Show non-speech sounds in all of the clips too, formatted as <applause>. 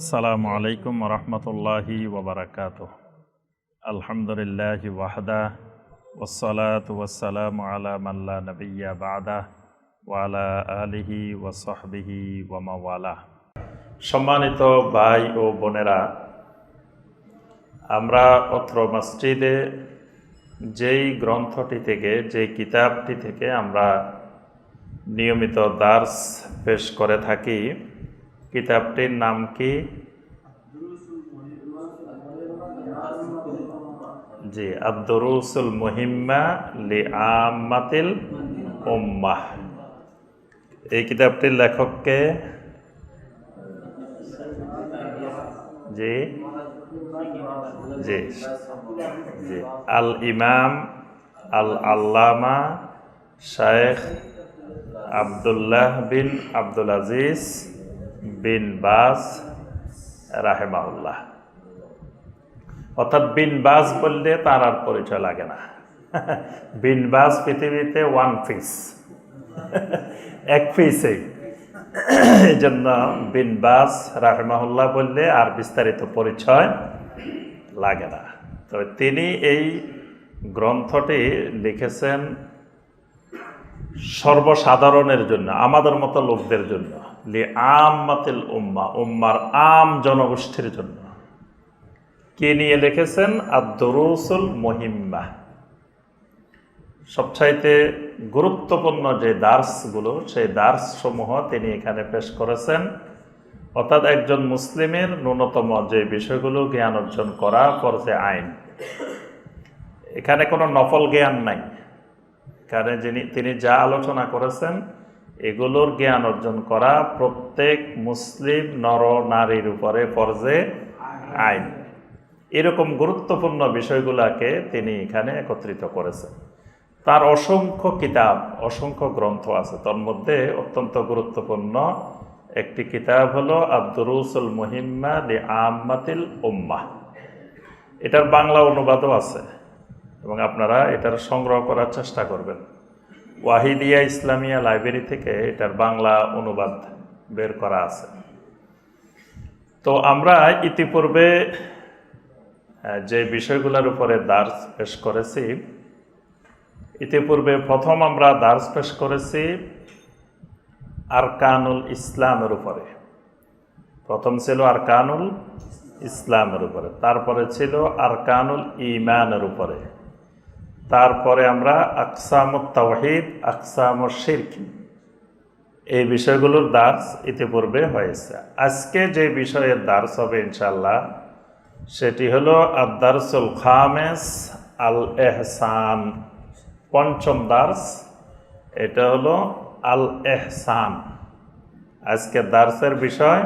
আসসালামু আলাইকুম রহমতুল্লাহি ওবরাকাত আলহামদুলিল্লাহ ওয়াহদা ওসলাত ওয়াসালাম আলা মাল্লা নবিয়া বাদা ওয়ালা আলিহি ওয়াসহবিহি ওয়ামাওয়ালা সম্মানিত ভাই ও বোনেরা, আমরা অত্র মসজিদে যেই গ্রন্থটি থেকে, যেই কিতাবটি থেকে আমরা নিয়মিত দার্স পেশ করে থাকি কিতাবটির নাম কি? জি আদরুসুল মুহিম্মা লি আমাতিল উম্মাহ। এই কিতাবটির লেখককে জি। জি। জি। আল ইমাম আল আল্লামা শায়েখ আবদুল্লাহ বিন আব্দুল আজিজ। বিন বাজ রাহেমাউল্লাহ অর্থাৎ বিন বাজ বললে তার আর পরিচয় লাগে না। বিন বাজ পৃথিবীতে ওয়ান পিস এক পিসেই এই জন্য বিন বাজ রাহেমাহুল্লাহ বললে আর বিস্তারিত পরিচয় লাগে না। তো তিনি এই গ্রন্থটি লিখেছেন সর্বসাধারণের জন্য, আমাদের মতো লোকদের জন্য। লি আমাতিল উম্মা, উম্মার আম জনগোষ্ঠীর জন্য। কে নিয়ে লিখেছেন? আদরুসুল মহিম্মা। সবচাইতে গুরুত্বপূর্ণ যে দার্সগুলো, সেই দার্স সমূহ তিনি এখানে পেশ করেছেন। অর্থাৎ একজন মুসলিমের ন্যূনতম যে বিষয়গুলো জ্ঞান অর্জন করা ফরজে আইন। এখানে কোনো নফল জ্ঞান নাই। কারণ যিনি তিনি যা আলোচনা করেছেন এগুলোর জ্ঞান অর্জন করা প্রত্যেক মুসলিম নর নারীর উপরে ফরজে আইন। এরকম গুরুত্বপূর্ণ বিষয়গুলোকে তিনি এখানে একত্রিত করেছেন। তার অসংখ্য কিতাব, অসংখ্য গ্রন্থ আছে। তার মধ্যে অত্যন্ত গুরুত্বপূর্ণ একটি কিতাব হলো আব্দুরুসুল মুহিম্মা দি আম্মাতিল উম্মাহ। এটার বাংলা অনুবাদও আছে এবং আপনারা এটার সংগ্রহ করার চেষ্টা করবেন। ওয়াহিদিয়া ইসলামিয়া লাইব্রেরি থেকে এটার বাংলা অনুবাদ বের করা আছে। তো আমরা ইতিপূর্বে যে বিষয়গুলোর উপরে দার্স পেশ করেছি, ইতিপূর্বে প্রথম আমরা দার্স পেশ করেছি আরকানুল ইসলামের উপরে। প্রথম ছিল আরকানুল ইসলামের উপরে, তারপরে ছিল আরকানুল ইমানের উপরে। তারপরে আমরা আকসামুত তাওহিদ, আকসামুর শিরক এই বিষয়গুলোর দার্স ইতিপূর্বে হয়েছে। আজকে যে বিষয়ের দার্স হবে ইনশাল্লাহ সেটি হলো আদারসুল খামেস আল এহসান পঞ্চম দার্স, এটা হলো আল এহসান আজকে দার্সের বিষয়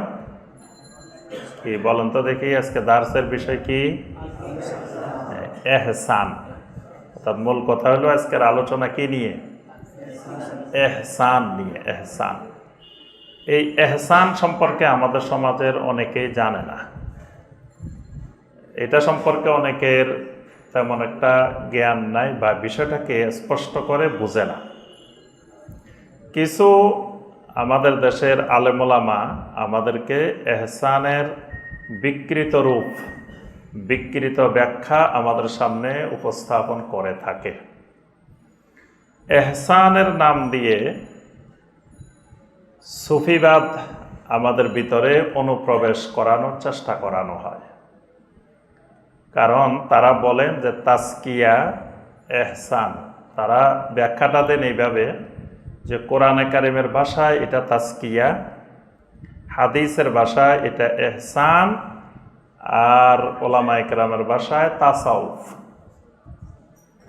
কি বলেন তো দেখি, আজকে দার্সের বিষয় কি? এহসান। অর্থাৎ মূল কথা হলো আজকের আলোচনা কি নিয়ে? এহসান নিয়ে, এহসান। এই এহসান সম্পর্কে আমাদের সমাজের অনেকেই জানে না। এটা সম্পর্কে অনেকের তেমন একটা জ্ঞান নাই বা বিষয়টাকে স্পষ্ট করে বুঝে না। কিছু আমাদের দেশের আলেমোলামা আমাদেরকে এহসানের বিকৃত রূপ বিকৃত ব্যাখ্যা আমাদের সামনে উপস্থাপন করে থাকে। এহসানের নাম দিয়ে সুফিবাদ আমাদের ভিতরে অনুপ্রবেশ করানোর চেষ্টা করানো হয়। কারণ তারা বলেন যে তাস্কিয়া, এহসান, তারা ব্যাখ্যাটা দেন এইভাবে যে কোরআনে কারিমের ভাষায় এটা তাস্কিয়া, হাদিসের ভাষায় এটা এহসান আর ওলামা একরামের ভাষায় তাসাউফ।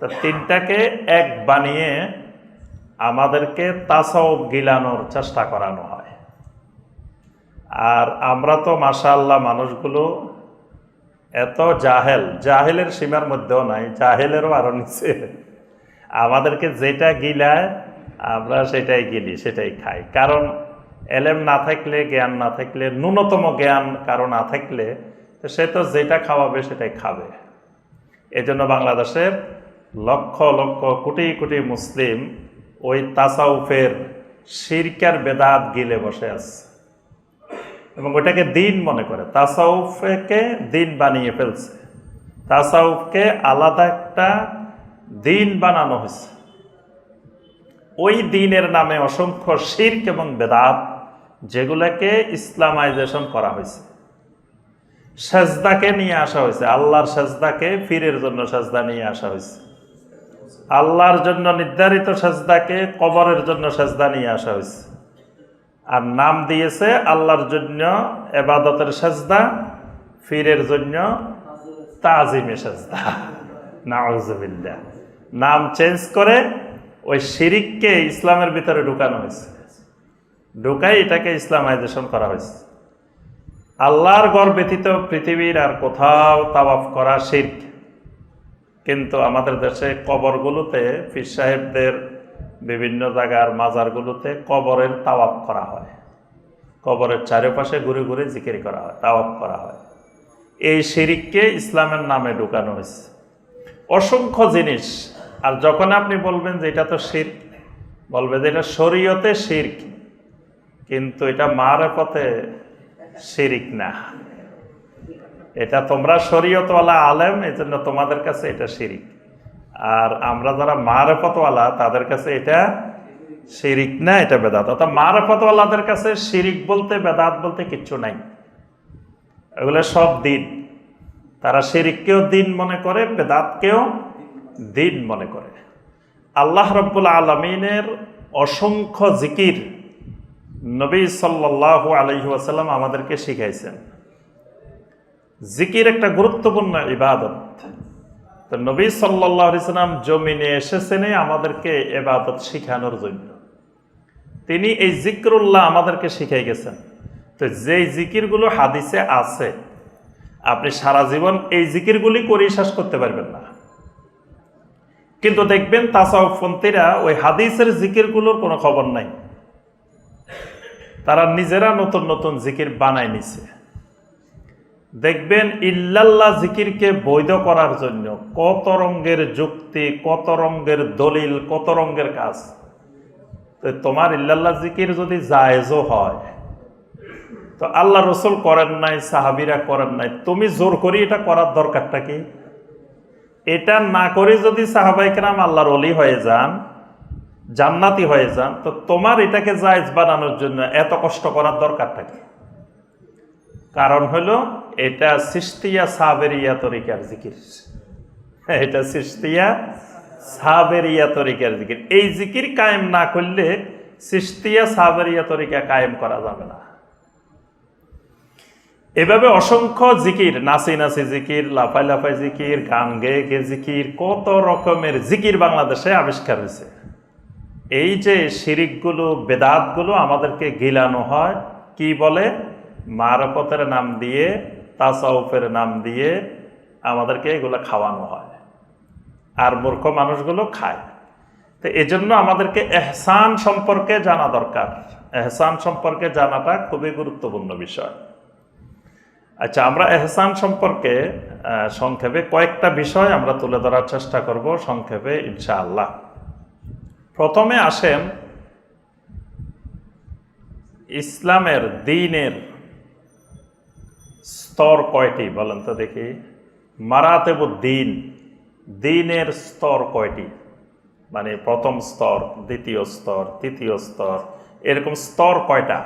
তা তিনটাকে এক বানিয়ে আমাদেরকে তাসাউফ গিলানোর চেষ্টা করানো হয়। আর আমরা তো মাশাআল্লাহ মানুষগুলো এত জাহেল, জাহেলের সীমার মধ্যেও নাই, জাহেলেরও আরও নিচে। আমাদেরকে যেটা গিলায়, আমরা সেটাই গিলি, সেটাই খাই। কারণ এলেম না থাকলে, জ্ঞান না থাকলে, ন্যূনতম জ্ঞান কারও না থাকলে সে তো যেটা খাওয়াবে সেটাই খাবে। এজন্য বাংলাদেশের লক্ষ লক্ষ, কোটি কোটি মুসলিম ওই তাসাউফের শিরকার বেদাত গিলে বসে আছে। এবং ওটাকে দিন মনে করে, তাসাউফকে দিন বানিয়ে ফেলছে। তাসাউফকে আলাদা একটা দিন বানানো হয়েছে। ওই দিনের নামে অসংখ্য শির্ক এবং বেদাত যেগুলোকে ইসলামাইজেশন করা হয়েছে। সেজদাকে নিয়ে আসা হয়েছে। আল্লাহর সেজদাকে ফিরের জন্য সেজদা নিয়ে আসা হয়েছে। আল্লাহর জন্য নির্ধারিত সেজদাকে কবরের জন্য সেজদা নিয়ে আসা হয়েছে। আর নাম দিয়েছে আল্লাহর জন্য এবাদতের সেজদা ফিরের জন্য তাজিমে সেজদা। নাউজুবিল্লাহ। নাম চেঞ্জ করে ওই শিরিককে ইসলামের ভিতরে ঢুকানো হয়েছে। ঢুকাই এটাকে ইসলামাইজেশন করা হয়েছে। আল্লাহর গড় ব্যতীত পৃথিবীর আর কোথাও তাওয়াফ করা শির্ক কিন্তু আমাদের দেশে কবরগুলোতে পীর সাহেবদের বিভিন্ন জায়গার মাজারগুলোতে কবরের তাওয়াফ করা হয়। কবরের চারিপাশে ঘুরে ঘুরে জিকির করা হয়, তাওয়াফ করা হয়। এই শিরিককে ইসলামের নামে ঢুকানো হয়েছে। অসংখ্য জিনিস। আর যখন আপনি বলবেন যে এটা তো শির্ক বলবে যে এটা শরীয়তে শির্ক কিন্তু এটা মারে পথে শিরিক না। এটা তোমরা শরীয়তওয়ালা আলেম এই জন্য তোমাদের কাছে এটা শিরিক। আর আমরা যারা মারেফতওয়ালা, তাদের কাছে এটা শিরিক না, এটা বেদাত। অর্থাৎ মারেফতওয়ালাদের কাছে শিরিক বলতে, বেদাত বলতে কিচ্ছু নাই। এগুলো সব দিন। তারা শিরিককেও দিন মনে করে, বেদাতকেও দিন মনে করে। আল্লাহ রব্বুল আলমিনের অসংখ্য জিকির নবী সাল্লাহ আলহি আসাল্লাম আমাদেরকে শিখাইছেন। জিকির একটা গুরুত্বপূর্ণ ইবাদত। তো নবী সাল্লাহ ইসলাম জমিনে এসেছেন আমাদেরকে এবাদত শিখানোর জন্য। তিনি এই জিক্রুল্লাহ আমাদেরকে শিখাই গেছেন। তো যেই জিকিরগুলো হাদিসে আছে, আপনি সারা জীবন এই জিকিরগুলি করে শেষ করতে পারবেন না। কিন্তু দেখবেন তাসাউফপন্থীরা ওই হাদিসের জিকিরগুলোর কোনো খবর নাই। তারা নিজেরা নতুন নতুন জিকির বানায় নিছে। দেখবেন ইল্লাল্লাহ জিকিরকে বৈধ করার জন্য কত রঙ্গের যুক্তি, কত রঙ্গের দলিল, কত রঙ্গের কাজ। তো তোমার ইল্লাল্লাহ জিকির যদি জায়েজও হয়, তো আল্লাহ রসুল করেন নাই, সাহাবিরা করেন নাই, তুমি জোর করি এটা করার দরকারটা কি? এটা না করে যদি সাহাবাইকেরাম আল্লাহর অলি হয়ে যান জান্নাতি হয়ে যান, তো তোমার এটাকে জায়জ বানানোর জন্য এত কষ্ট করার দরকার থাকে কারণ হলো এটা সিস্তিয়া সাবেরিয়া তরিকার জিকির। এটা সিস্তিয়া সাবেরিয়া তরিকার জিকির। এই জিকির কায়েম না করলে সিস্তিয়া সাবেরিয়া তরিকা কায়েম করা যাবে না। এভাবে অসংখ্য জিকির, নাচি নাচি জিকির, লাফাই লাফাই জিকির, গান গেয়ে গে জিকির, কত রকমের জিকির বাংলাদেশে আবিষ্কার হয়েছে। এই যে শিরিকগুলো, বেদাতগুলো আমাদেরকে গিলানো হয়, কি বলে? মারফতের নাম দিয়ে, তাসাউফের নাম দিয়ে আমাদেরকে এগুলো খাওয়ানো হয়। আর মূর্খ মানুষগুলো খায়। তো এজন্য আমাদেরকে এহসান সম্পর্কে জানা দরকার। এহসান সম্পর্কে জানাটা খুবই গুরুত্বপূর্ণ বিষয়। আচ্ছা আমরা এহসান সম্পর্কে সংক্ষেপে কয়েকটা বিষয় আমরা তুলে ধরার চেষ্টা করব সংক্ষেপে, ইনশাআল্লাহ। প্রথমে আসেন ইসলামের দিনের স্তর কয়টি? বলেন তো দেখি। মারাতেব দিন দিনের স্তর কয়টি? মানে প্রথম স্তর, দ্বিতীয় স্তর, তৃতীয় স্তর, এরকম স্তর কয়টা?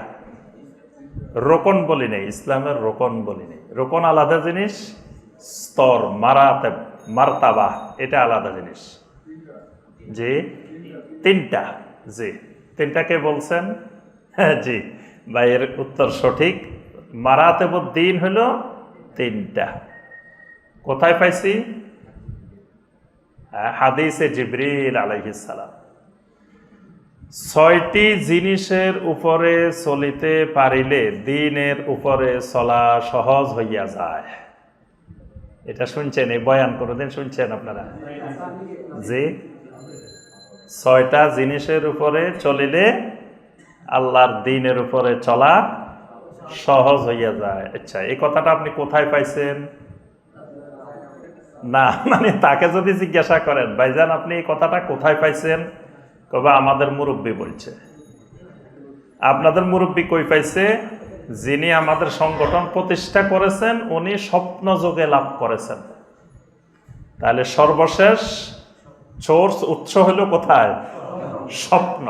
রোকন বলি নেই, ইসলামের রোকন বলি নেই। রোকন আলাদা জিনিস, স্তর মারাতে মারতাবা, এটা আলাদা জিনিস। জি? তিনটা, জি। তিনটাকে বলছেন হ্যাঁ জি। ভাইয়ের উত্তর সঠিক। মারাতেব দিন হলো তিনটা। কোথায় পাইছি? হাদিসে জিবরিল আলাইহিসালাম ছয়টি জিনিসের উপরে চলিতে পারিলে দিনের উপরে চলা সহজ হইয়া যায়। এটা শুনছেন, এই বয়ান কোনোদিন শুনছেন আপনারা? জি। ছয়টা জিনিসের উপরে চলিলে আল্লাহর দিনের উপরে চলা সহজ হইয়া যায়। আচ্ছা এই কথাটা আপনি কোথায় পাইছেন? না মানে তাকে যদি জিজ্ঞাসা করেন, ভাইজান, আপনি এই কথাটা কোথায় পাইছেন? কবে আমাদের মুরব্বী বলছে। আপনাদের মুরব্বী কই পাইছে? যিনি আমাদের সংগঠন প্রতিষ্ঠা করেছেন, উনি স্বপ্ন যোগে লাভ করেছেন। তাহলে সর্বশেষ সোর্স উৎস হলো কোথায়? স্বপ্ন।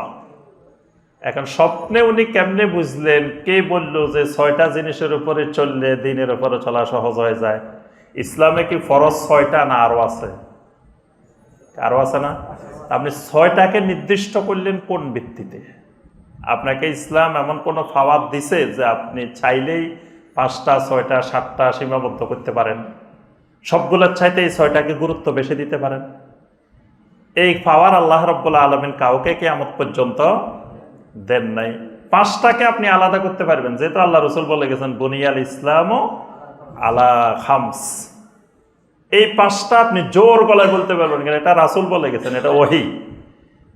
এখন স্বপ্নে উনি কেমনে বুঝলেন? কে বলল যে ছয়টা জিনিসের উপরে চললে দিনের উপরে চলা সহজ হয়ে যায়? ইসলামে কি ফরজ ছয়টা না আরও আছে? আরও আছে না? আপনি ছয়টাকে নির্দিষ্ট করলেন কোন ভিত্তিতে? আপনাকে ইসলাম এমন কোনো ফাওয়াদ দিছে যে আপনি চাইলেই পাঁচটা, ছয়টা, সাতটা সীমাবদ্ধ করতে পারেন? সবগুলোর চাইতে এই ছয়টাকে গুরুত্ব বেশি দিতে পারেন? এই পাওয়ার আল্লাহ রব্বুল্লা আলমিন কাউকে কেয়ামত পর্যন্ত দেন নাই। পাঁচটাকে আপনি আলাদা করতে পারবেন। যেহেতু আল্লাহ রসুল বলে গেছেন, বুনিয়াল ইসলামও আলা খামস। এই পাঁচটা আপনি জোর গলায় বলতে পারবেন, কিন্তু এটা রাসুল বলে গেছেন, এটা ওহি।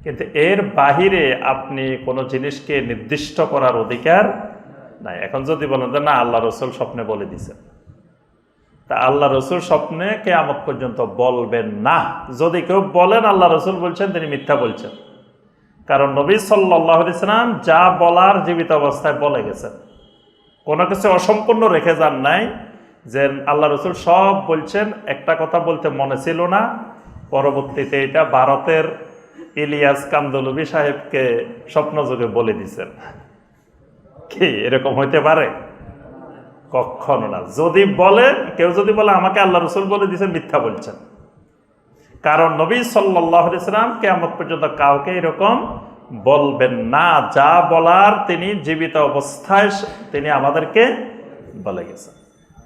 কিন্তু এর বাহিরে আপনি কোনো জিনিসকে নির্দিষ্ট করার অধিকার নাই। এখন যদি বলেন যে, না, আল্লাহ রসুল স্বপ্নে বলে দিছেন তা আল্লাহ রসুল স্বপ্নে কে কেয়ামত পর্যন্ত বলবেন না। যদি কেউ বলেন, আল্লাহ রসুল বলছেন, তিনি মিথ্যা বলছেন। কারণ নবী সাল্লাহ ইসলাম যা বলার জীবিত অবস্থায় বলে গেছেন। কোনো কিছু অসম্পূর্ণ রেখে যান নাই যে আল্লাহ রসুল সব বলছেন, একটা কথা বলতে মনে ছিল না। পরবর্তীতে এটা ভারতের ইলিয়াস কান্দলবি সাহেবকে স্বপ্নযোগে বলে দিছেন কি, এরকম হইতে পারে? কখনো না। যদি বলে, কেউ যদি বলে, আমাকে আল্লাহ রসুল বলে দিছে মিথ্যা বলছেন। কারণ নবী সাল্লাহ ইসলাম কেমন পর্যন্ত কাউকে এরকম বলবেন না। যা বলার তিনি জীবিত অবস্থায় তিনি আমাদেরকে বলে গেছেন।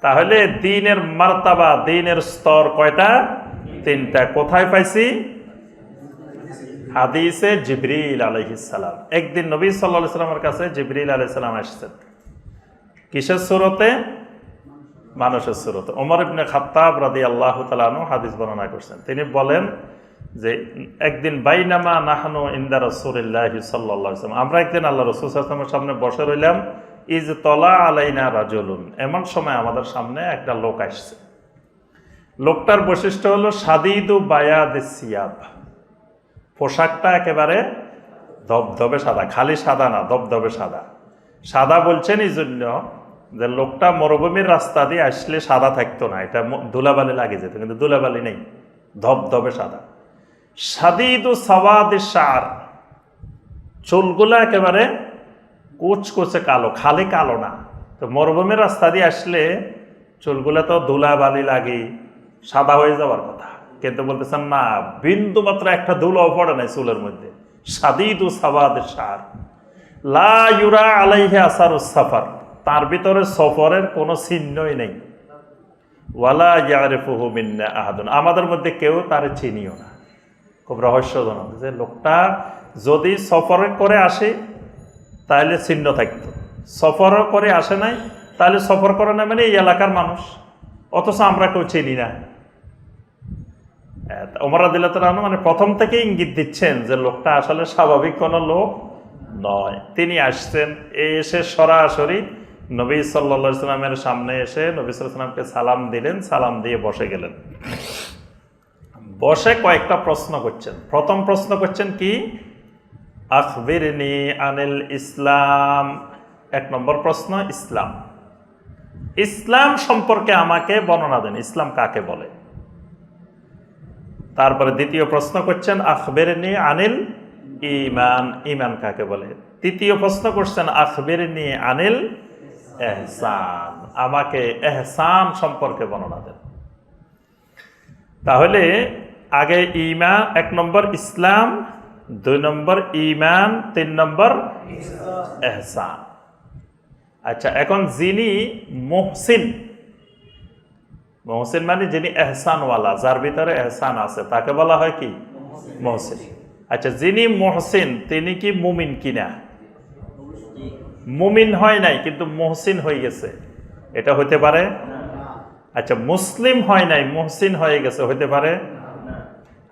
তাহলে দিনের মার্তাবা, দিনের স্তর কয়টা? তিনটা। কোথায় পাইছি? হাদিসে জিবরিল আলহিসাল্লাম একদিন নবী সাল্লাহ সাল্লামের কাছে জিবরিল আলাইসাল্লাম আসছেন। কিসের সুরতে? মানুষের সুরতে। ওমর ইবনে খাত্তাব রাদি আল্লাহ তালানু হাদিস বর্ণনা করছেন। তিনি বলেন যে, একদিন বাইনামা নাহানু ইন্দা রসুল্লাহ সাল্লাম আমরা একদিন আল্লাহ রসুল আসলামের সামনে বসে রইলাম, ইজ তলা আলাইনা রাজুলুন। এমন সময় আমাদের সামনে একটা লোক আসছে। লোকটার বৈশিষ্ট্য হলো সাদিদু বায়াদ সিয়াব। পোশাকটা একেবারে ধবধবে সাদা, খালি সাদা না, ধবধবে সাদা। সাদা বলছেন এই জন্য যে লোকটা মরুভূমির রাস্তা দিয়ে আসলে সাদা থাকতো না, এটা ধুলাবালি লাগে যেত, কিন্তু ধুলাবালি নেই, ধবধবে সাদা। সাদিদু সাওয়াদ সার চুলগুলো একেবারে কুচকুচে কালো, খালি কালো না। তো মরুভূমির রাস্তা দিয়ে আসলে চুলগুলো তো ধুলাবালি লাগে, সাদা হয়ে যাওয়ার কথা। কিন্তু বলতেছেন, না, বিন্দু মাত্র একটা ধুলাও পড়ে নাই চুলের মধ্যে। সাদিদু সাবাদ সার লা ইউরা আলাইহে আসার সাফার। তার ভিতরে সফরের কোনো চিহ্নই নেই। ওয়ালা আহাদুন। আমাদের মধ্যে কেউ তার চিনিও না। খুব রহস্যজনক যে লোকটা যদি সফর করে আসে তাহলে চিহ্ন থাকতো। সফর করে আসে নাই তাহলে সফর করে না মানে এই এলাকার মানুষ। অথচ আমরা কেউ চিনি না। ওমরা দিল্লা মানে প্রথম থেকে ইঙ্গিত দিচ্ছেন যে লোকটা আসলে স্বাভাবিক কোনো লোক নয়। তিনি আসছেন, এসে সরাসরি নবী সাল্লা সাল্লামের সামনে এসে নবী সাল্লামকে সালাম দিলেন, সালাম দিয়ে বসে গেলেন। বসে কয়েকটা প্রশ্ন করছেন। প্রথম প্রশ্ন করছেন কি? আখবিরনি আনিল ইসলাম। এক নম্বর প্রশ্ন, ইসলাম। ইসলাম সম্পর্কে আমাকে বর্ণনা দেন। ইসলাম কাকে বলে? তারপরে দ্বিতীয় প্রশ্ন করছেন, আখবেরনি আনিল ইমান। ইমান কাকে বলে? তৃতীয় প্রশ্ন করছেন, আখবেরনি আনিল এহসান। আমাকে এহসান সম্পর্কে বর্ণনা দেন। তাহলে, আগে ইমান এক নম্বর ইসলাম, দুই নম্বর ইমান তিন নম্বর এহসান। আচ্ছা এখন যিনি মহসিন মহসিন মানে যিনি এহসানওয়ালা, যার ভিতরে এহসান আছে, তাকে বলা হয় কি? মহসিন। আচ্ছা যিনি মহসিন, তিনি কি মুমিন কিনা? মুমিন হয় নাই, কিন্তু মহসিন হয়ে গেছে। এটা হতে পারে? আচ্ছা মুসলিম হয় নাই, মহসিন হয়ে গেছে হতে পারে?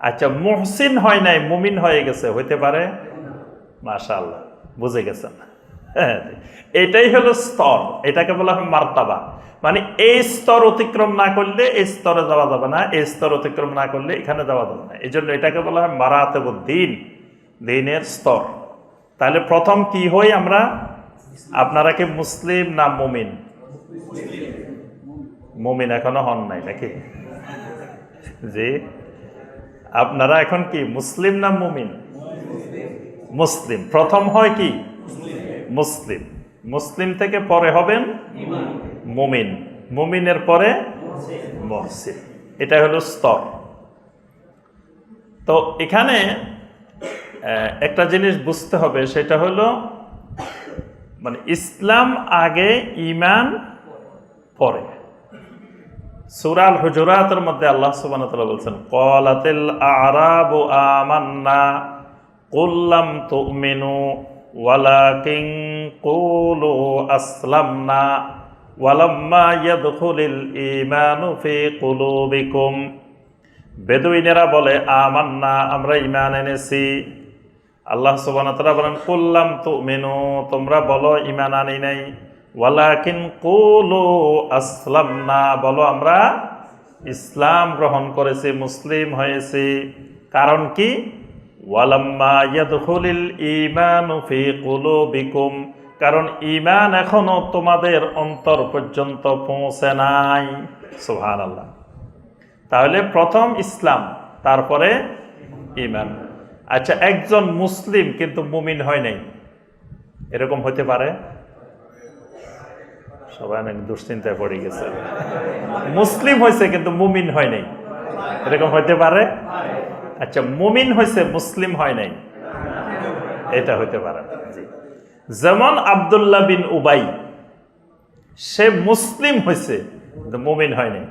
আচ্ছা মহসিন হয় নাই, মুমিন হয়ে গেছে হতে পারে? মাশাল্লাহ বুঝে গেছেন। এটাই হলো স্তর, এটাকে বলা হয় মার্তাবা। মানে এই স্তর অতিক্রম না করলে এই স্তরে যাওয়া যাবে না, এই স্তর অতিক্রম না করলে এখানে যাওয়া যাবে না। এই জন্য এটাকে বলা হয় মারাতেব দিন দিনের স্তর। তাহলে প্রথম কি হই আমরা? আপনারা কি মুসলিম না মুমিন? মুমিন এখনও হন নাই নাকি? জি। আপনারা এখন কি মুসলিম না মুমিন? মুসলিম। প্রথম হয় কি? মুসলিম। মুসলিম থেকে পরে হবেন মুমিন। মুমিনের পরে মহসিন এটা হলো স্তর। তো এখানে একটা জিনিস বুঝতে হবে, সেটা হলো মানে ইসলাম আগে ইমান পরে। সুরাল হুজুরাতের মধ্যে আল্লাহ তাআলা বলছেন, ক্বালাতিল আ'রাবু আমান্না কুল্লাম তুমিনু, ওয়ালাকিন কুলু আসলামনা, ওয়ালাম্মা ইয়াদখুলিল ঈমানু ফি কুলুবিকুম। বেদুইনেরা বলে, আমান্না, আমরা ইমান এনেছি। আল্লাহ তাআলা বলেন কুল্লাম তুমিনু তোমরা বলো, ঈমান আনি নাই। ওয়ালাকিন কুলু আসলামনা বলো, আমরা ইসলাম গ্রহণ করেছি, মুসলিম হয়েছি। কারণ কি? ওয়ালাম্মা ইয়াদখুলিল ঈমানু ফি কুলুবিকুম কারণ ঈমান এখনও তোমাদের অন্তর পর্যন্ত পৌঁছে নাই। সুবহানাল্লাহ। তাহলে প্রথম ইসলাম, তারপরে ইমান আচ্ছা একজন মুসলিম কিন্তু মুমিন হয় নাই। এরকম হতে পারে? সবাই অনেক দুশ্চিন্তায় পড়ে গেছে। মুসলিম হয়েছে কিন্তু মুমিন হয় নাই। এরকম হতে পারে? আচ্ছা মুমিন হয়েছে, মুসলিম হয় নাই। এটা হতে পারে। যেমন আবদুল্লাহ বিন উবাই, সে মুসলিম হয়েছে, কিন্তু মুমিন হয় নাই।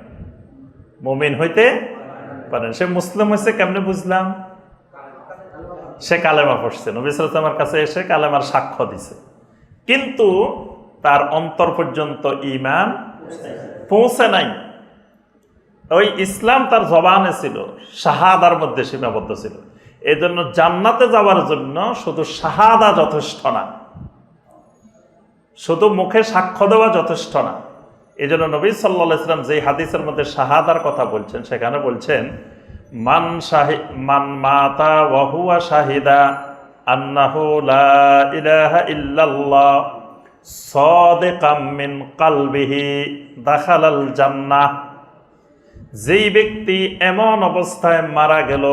মুমিন হইতে পারেন সে মুসলিম হয়েছে, কেমনে বুঝলাম? সে কালেমা পড়ছে। নবী সালামের কাছে এসে কালেমার সাক্ষ্য দিছে। কিন্তু তার অন্তর পর্যন্ত ইমান পৌঁছে নাই। ওই ইসলাম তার জবানে ছিল, শাহাদার মধ্যে সীমাবদ্ধ ছিল। এই জন্য জান্নাতে যাওয়ার জন্য শুধু শাহাদা যথেষ্ট না। শুধু মুখে সাক্ষ্য দেওয়া যথেষ্ট না। এই জন্য নবী সাল্লা ইসলাম যেই হাদিসের মধ্যে শাহাদার কথা বলছেন, সেখানে বলছেন মান শাহি, মান মাতা ওয়াহুয়া শাহিদা আন্নাহু লা ইলাহা ইল্লাল্লাহ সাদিকাম মিন কালবিহি দাখালাল জান্নাহ। যেই ব্যক্তি এমন অবস্থায় মারা গেল,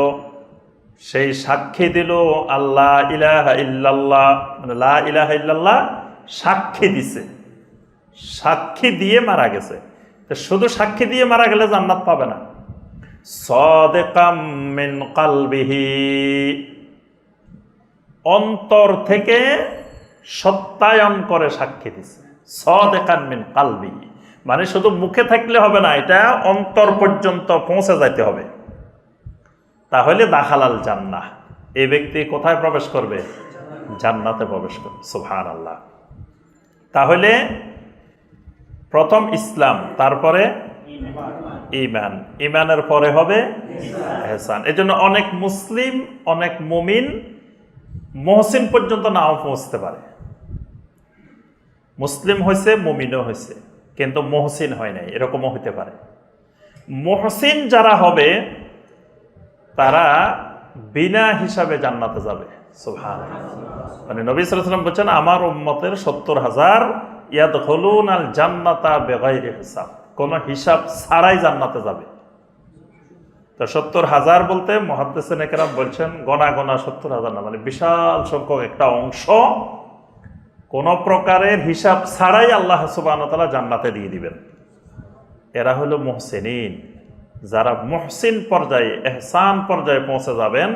সেই সাক্ষী দিল আল্লাহ ইলাহা ইল্লাল্লাহ মানে লা ইলাহা ইল্লাল্লাহ সাক্ষী দিছে। সাক্ষী দিয়ে মারা গেছে। শুধু সাক্ষী দিয়ে মারা গেলে জান্নাত পাবে না। মিন কালবিহি। অন্তর থেকে সত্যায়ন করে সাক্ষী দিছে। সদেকান মিন কালবিহি। মানে শুধু মুখে থাকলে হবে না, এটা অন্তর পর্যন্ত পৌঁছে যাইতে হবে। তাহলে দাখালাল জান্নাহ। এই ব্যক্তি কোথায় প্রবেশ করবে? জান্নাতে প্রবেশ করবে। সুবহান আল্লাহ তাহলে প্রথম ইসলাম, তারপরে ইমান ইমানের পরে হবে এহসান। এই জন্য অনেক মুসলিম, অনেক মুমিন মহসিন পর্যন্ত নাও পৌঁছতে পারে। মুসলিম হয়েছে মুমিনও হয়েছে কিন্তু মহসিন হয় নাই, এরকমও হতে পারে। মহসিন যারা হবে, তারা বিনা হিসাবে জান্নাতে যাবে। মানে নবী সাল্লাম বলছেন, আমার উম্মতের সত্তর হাজার ইয়াদ হলুন আল জান্নাতা বেগাইরে হিসাব। কোনো হিসাব ছাড়াই জান্নাতে যাবে। তো সত্তর হাজার বলতে মহাদ্দেসেন একরাম বলছেন, গনা গনা সত্তর হাজার না মানে বিশাল সংখ্যক একটা অংশ কোন প্রকারের হিসাব ছাড়াই আল্লাহ সুবাহ তালা জান্নাতে দিয়ে দিবেন। এরা হলো মোহসেনিন। যারা মহসিন পর্যায়ে, এহসান পর্যায়ে পৌঁছে যাবেন,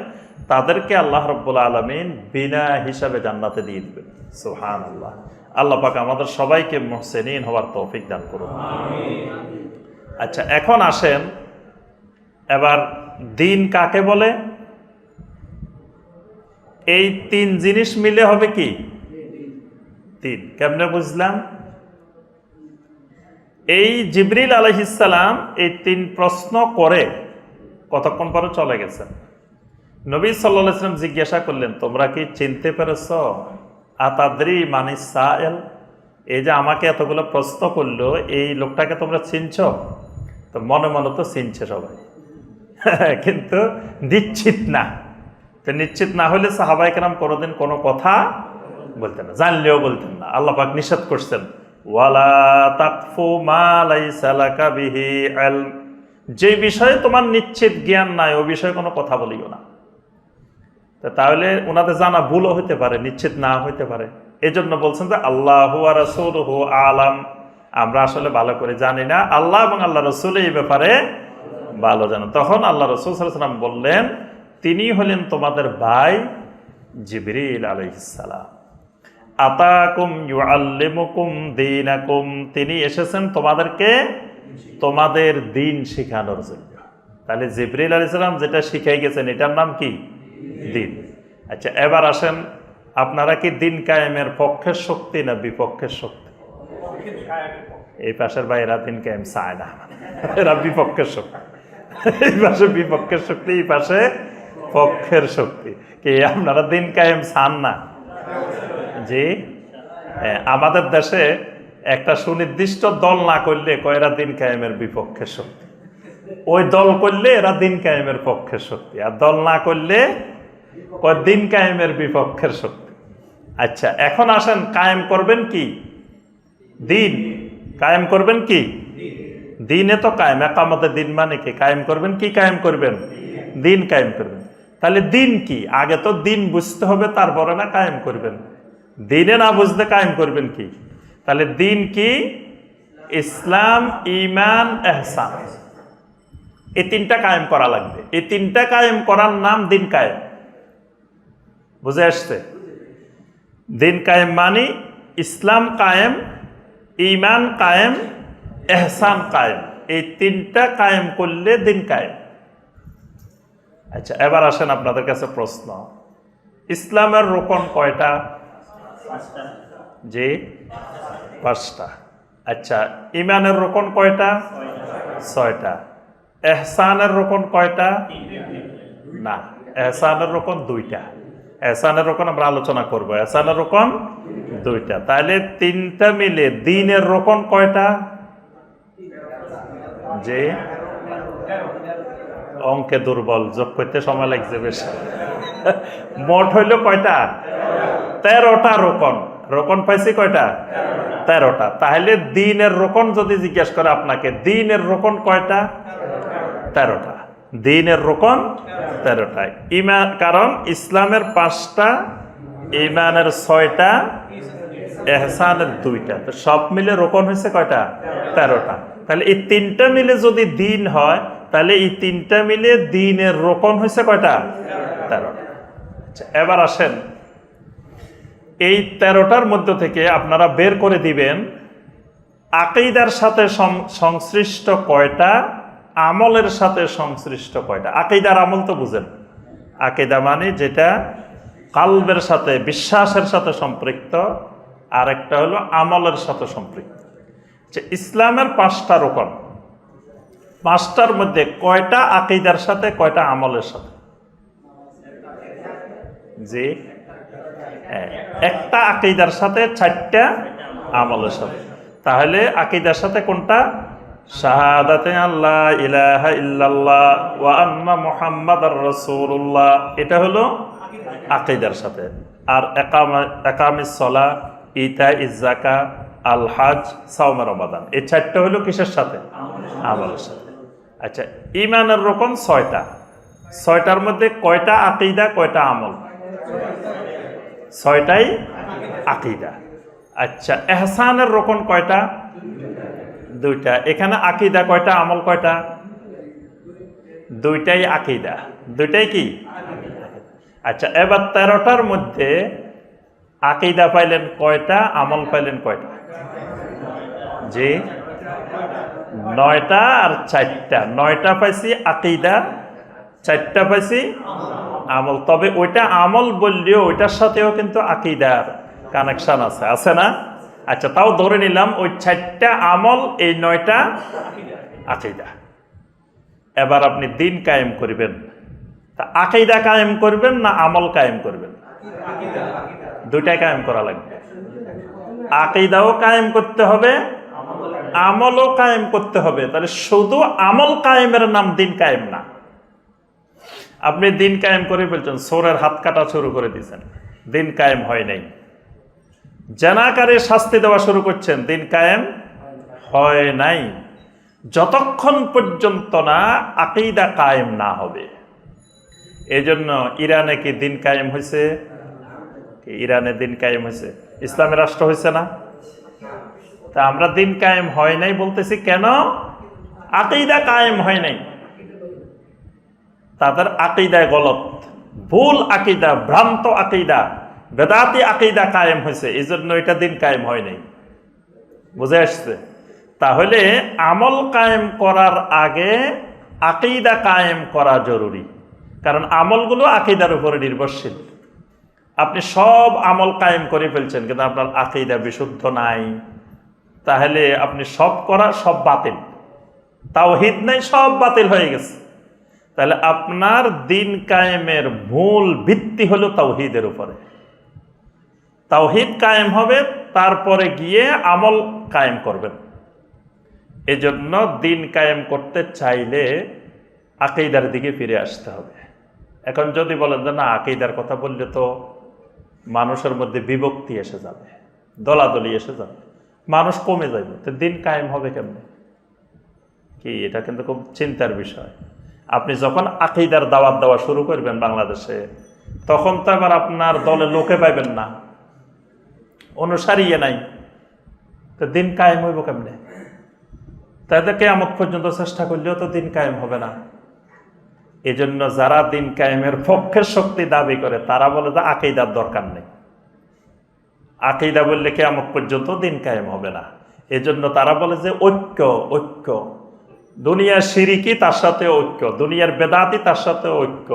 তাদেরকে আল্লাহ রব্বুল আলমিন বিনা হিসাবে জান্নাতে দিয়ে দিবেন। সুহান আল্লাহ আল্লাহ পাক আমাদের সবাইকে মহসেনিন হওয়ার তৌফিক দান করুন। আচ্ছা এখন আসেন, এবার দিন কাকে বলে? এই তিন জিনিস মিলে হবে কি? তিন। কেমনে বুঝলাম? এই জিবরিল আলহিসাল্লাম এই তিন প্রশ্ন করে কতক্ষণ পরে চলে গেছেন নবী সাল্লাম জিজ্ঞাসা করলেন, তোমরা কি চিনতে পেরেছ? আতাদ্রি মানি সাহেল এই যে আমাকে এতগুলো প্রশ্ন করল, এই লোকটাকে তোমরা চিনছ? তো মনে মনে তো চিনছে সবাই। <laughs> কিন্তু নিশ্চিত না। তো নিশ্চিত না হলে সাহাবাই কেরাম কোনোদিন কোনো কথা বলতেন না, জানলেও বলতেন না। আল্লাহ পাক নিষেধ করছেন, ওয়ালা বিহি যে বিষয়ে তোমার নিশ্চিত জ্ঞান নাই, ও বিষয়ে কোনো কথা বলিও না। তাহলে ওনাদের জানা ভুলও হইতে পারে, নিশ্চিত না হইতে পারে। এই জন্য বলছেন যে, আল্লাহ রসুল হু আলাম। আমরা আসলে ভালো করে জানি না, আল্লাহ এবং আল্লাহ রসুল এই ব্যাপারে ভালো জানো তখন আল্লাহ রসুল সাল্লাম বললেন, তিনি হলেন তোমাদের ভাই জিবরিল আলহিসাল্লাম আতাকুম ইউআল্লিমুকুম দীনাকুম। তিনি এসেছেন তোমাদেরকে তোমাদের দিন শেখানোর জন্য। তাহলে জিবরিল আলাইসালাম যেটা শিখাই গেছেন, এটার নাম কি? দিন। আচ্ছা এবার আসেন, আপনারা কি দিন কায়েমের পক্ষের শক্তি না বিপক্ষের শক্তি? এই পাশের ভাই এরা দিন কায়েম চায় না। এরা বিপক্ষের শক্তি। এই পাশে বিপক্ষের শক্তি, এই পাশে পক্ষের শক্তি। কি, আপনারা দিন কায়েম চান না? জি? আমাদের দেশে একটা সুনির্দিষ্ট দল না করলে কয়রা দিন কায়েমের বিপক্ষের শক্তি? ওই দল করলে এরা দিন কায়েমের পক্ষের শক্তি। আর দল না করলে কয় দিন কায়েমের বিপক্ষের শক্তি। আচ্ছা এখন আসেন, কায়েম করবেন কি? দিন। কায়েম করবেন কি? দিনে তো কায়েম, একামতে দিন মানে কি? কায়েম করবেন কি কায়েম করবেন? দিন কায়েম করবেন। তাহলে দিন কি? আগে তো দিন বুঝতে হবে, তারপরে না কায়েম করবেন। দিনে না বুঝতে কায়েম করবেন কি? তাহলে দিন কি? ইসলাম ইমান এহসান। এই তিনটা কায়েম করা লাগবে। এই তিনটা কায়েম করার নাম দিন কায়েম। বুঝে আসছে? দিন কায়েম মানি ইসলাম কায়েম ইমান কায়েম, এহসান কায়েম। এই তিনটা কায়েম করলে দিন কায়েম। আচ্ছা এবার আসেন আপনাদের কাছে প্রশ্ন। ইসলামের রোপণ কয়টা? জি, পাঁচটা। আচ্ছা ইমানের রোপণ কয়টা? ছয়টা। এহসানের রোপণ কয়টা? না, এহসানের রোপণ দুইটা। এহসানের রোকন আমরা আলোচনা করব। এহসানের রোকন দুইটা। তাহলে তিনটা মিলে দিনের রোকন কয়টা? যে অঙ্কে দুর্বল, যোগ করতে সময় লাগছে বেশ। মোট হইল কয়টা? তেরোটা রোকন। রোকন পাইছি কয়টা? তেরোটা। তাহলে দিনের রোকন যদি জিজ্ঞেস করে আপনাকে, দিনের রোকন কয়টা? তেরোটা। দিনের রোকন তেরোটা ইমান কারণ ইসলামের পাঁচটা, ইমানের ছয়টা, এহসানের দুইটা। তো সব মিলে রোপণ হয়েছে কয়টা? তেরোটা। তাহলে এই তিনটা মিলে যদি দিন হয়, তাহলে এই তিনটা মিলে দিনের রোপণ হয়েছে কয়টা? তেরোটা। আচ্ছা এবার আসেন। এই তেরোটার মধ্য থেকে আপনারা বের করে দিবেন, আকিদার সাথে সংশ্লিষ্ট কয়টা আমলের সাথে সংশ্লিষ্ট কয়টা? আকিদার আমল তো বুঝেন। আকিদা মানে যেটা কালবের সাথে বিশ্বাসের সাথে সম্পৃক্ত। আর একটা হলো আমলের সাথে সম্পৃক্ত। যে ইসলামের পাঁচটা রোকন। পাঁচটার মধ্যে কয়টা আকিদার সাথে কয়টা আমলের সাথে? জি। হ্যাঁ, একটা আকিদার সাথে চারটা আমলের সাথে। তাহলে আকিদার সাথে কোনটা? শাহাদাতে আল্লাহ ইলাহা ইল্লাল্লাহ এটা হলো আকিদার সাথে। আর ইতা ইজাকা আল হাজ, সাওমা রমাদান। এই চারটা হলো কিসের সাথে? আমলের সাথে। আচ্ছা ইমানের রকম ছয়টা। ছয়টার মধ্যে কয়টা আকিদা, কয়টা আমল? ছয়টাই আকিদা। আচ্ছা এহসানের রকম কয়টা? দুইটা। এখানে আকিদা কয়টা, আমল কয়টা? দুইটাই আকিদা। দুইটাই কি? আচ্ছা এবার তেরোটার মধ্যে আকিদা পাইলেন কয়টা, আমল পাইলেন কয়টা? জি, নয়টা আর চারটা। নয়টা পাইছি আকিদা, চারটা পাইছি আমল। তবে ওইটা আমল বললেও ওইটার সাথেও কিন্তু আকিদার কানেকশন আছে। আছে না? আচ্ছা তাও ধরে নিলাম ওই চারটা আমল, এই নয়টা আকিদা। এবার আপনি দিন কায়েম করবেন। তা আকিদা কায়েম করবেন না আমল কায়েম করবেন? দুইটাই কায়েম করা লাগবে। আকিদাও কায়েম করতে হবে, আমলও কায়েম করতে হবে। তাহলে শুধু আমল কায়েমের নাম দিন কায়েম না। আপনি দিন কায়েম করে ফেলছেন, সোরের হাত কাটা শুরু করে দিয়েছেন। দিন কায়েম হয় নাই। জেনাকারে শাস্তি দেওয়া শুরু করছেন, দিন কায়েম হয় নাই। যতক্ষণ পর্যন্ত না আকিদা কায়েম না হবে। এজন্য ইরানে কি দিন কায়েম হয়েছে ইরানে দিন কায়েম হয়েছে ইসলামের রাষ্ট্র হয়েছে না। তা আমরা দিন কায়েম হয় নাই বলতেছি, কেন? আকিদা কায়েম হয় নাই। তাদের আকিদায় গলত। ভুল আকিদা, ভ্রান্ত আকিদা। বেদাতি আকিদা কায়েম হয়েছে এই জন্য এটা দিন কায়েম হয় নাই। বুঝে আসছে? তাহলে আমল কায়েম করার আগে আকিদা কায়েম করা জরুরি, কারণ আমলগুলো আকিদার উপরে নির্ভরশীল। আপনি সব আমল কায়েম করে ফেলছেন, কিন্তু আপনার আকিদা বিশুদ্ধ নাই। তাহলে আপনি সব করা সব বাতিল। তাওহিদ নাই, সব বাতিল হয়ে গেছে। তাহলে আপনার দিন কায়েমের মূল ভিত্তি হলো তাওহিদের উপরে। তাওহিদ কায়েম হবে, তারপরে গিয়ে আমল কায়েম করবেন। এজন্য দিন কায়েম করতে চাইলে আকেইদার দিকে ফিরে আসতে হবে। এখন যদি বলেন যে, না আকেইদার কথা বললে তো মানুষের মধ্যে বিভক্তি এসে যাবে, দলাদলি এসে যাবে, মানুষ কমে যাবে তো দিন কায়েম হবে কেমনে? কি, এটা কিন্তু খুব চিন্তার বিষয়। আপনি যখন আকিদার দাওয়াত দেওয়া শুরু করবেন বাংলাদেশে, তখন তো আবার আপনার দলে লোকে পাইবেন না। অনুসারীয়ে নাই। তো দিন কায়েম হইব কেমনে? তাদের কেয়ামত পর্যন্ত চেষ্টা করলেও তো দিন কায়েম হবে না। এজন্য যারা দিন কায়েমের পক্ষের শক্তি দাবি করে, তারা বলে যে আকিদার দরকার নেই। আকিদা বললে কেয়ামত পর্যন্ত দিন কায়েম হবে না। এজন্য তারা বলে যে ঐক্য ঐক্য। দুনিয়ার সিরিকি তার সাথে ঐক্য, দুনিয়ার বেদাতি তার সাথে ঐক্য।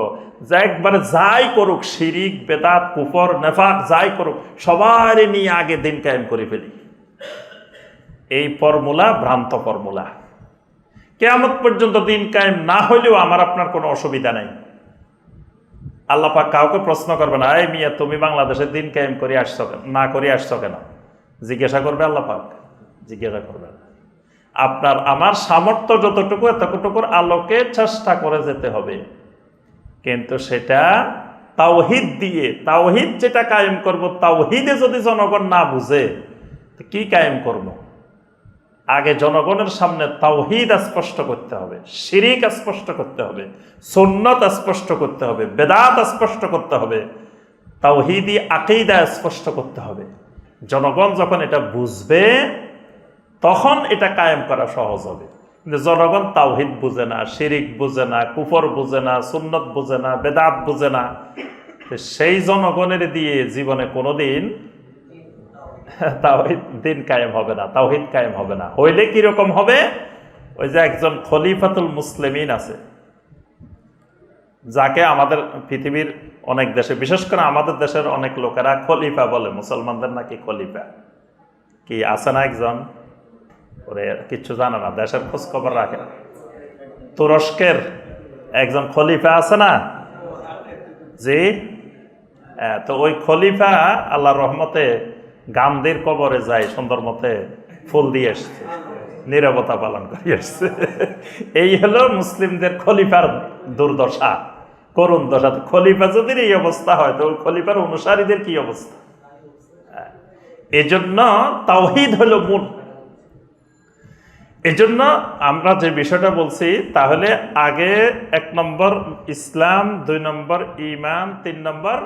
যা একবারে যাই করুক, শিরিক, বেদাত, কুফর, নেফাক, যাই করুক সবারই নিয়ে আগে দিন কায়েম করে ফেলি। এই ফর্মুলা ভ্রান্ত ফর্মুলা। কেয়ামত পর্যন্ত দিন কায়েম না হইলেও আমার আপনার কোনো অসুবিধা নাই। আল্লাহ পাক কাউকে প্রশ্ন করবে না, এই মিয়া, তুমি বাংলাদেশে দিন কায়েম করে আসছো না করে আসছো কেন? জিজ্ঞাসা করবে আল্লাহ পাক। জিজ্ঞাসা করবে না। আপনার, আমার সামর্থ্য যতটুকু, এতটুকুর আলোকে চেষ্টা করে যেতে হবে। কিন্তু সেটা তাওহিদ দিয়ে, তাওহিদ যেটা কায়েম করব, তাওহিদে যদি জনগণ না বুঝে কি কায়েম করব? আগে জনগণের সামনে তাওহিদ স্পষ্ট করতে হবে, শিরিক স্পষ্ট করতে হবে, সুন্নত স্পষ্ট করতে হবে, বেদাত স্পষ্ট করতে হবে, তাওহিদি আকেইদা স্পষ্ট করতে হবে। জনগণ যখন এটা বুঝবে তখন এটা কায়েম করা সহজ হবে। কিন্তু জনগণ তাওহিদ বুঝে না, শিরিক বুঝে না, কুফর বুঝে না, সুন্নত বুঝে না, বেদাত বুঝে না সেই জনগণের দিয়ে জীবনে কোনোদিন তাওহিদ দিন কায়েম হবে না, তাওহিদ কায়েম হবে না। হইলে কীরকম হবে? ওই যে একজন খলিফাতুল মুসলিমিন আছে, যাকে আমাদের পৃথিবীর অনেক দেশে, বিশেষ করে আমাদের দেশের অনেক লোকেরা খলিফা বলে, মুসলমানদের নাকি খলিফা? কি আছে না একজন? ওরে কিচ্ছু জানে না, দেশের খোঁজ খবর রাখে। তুরস্কের একজন খলিফা আছে না? জি? তো ওই খলিফা আল্লাহর রহমতে গান্ধীর কবরে যায়, সুন্দর মতে ফুল দিয়ে এসছে, নিরবতা পালন করে এসছে। এই হলো মুসলিমদের খলিফার দুর্দশা, করুণ দশা। খলিফা যদি এই অবস্থা হয়, তো খলিফার অনুসারীদের কি অবস্থা? এজন্য তাওহিদ হলো মূল এজন্য আমরা যে বিষয়টা বলছি, তাহলে আগে এক নম্বর ইসলাম, দুই নম্বর ইমান তিন নম্বর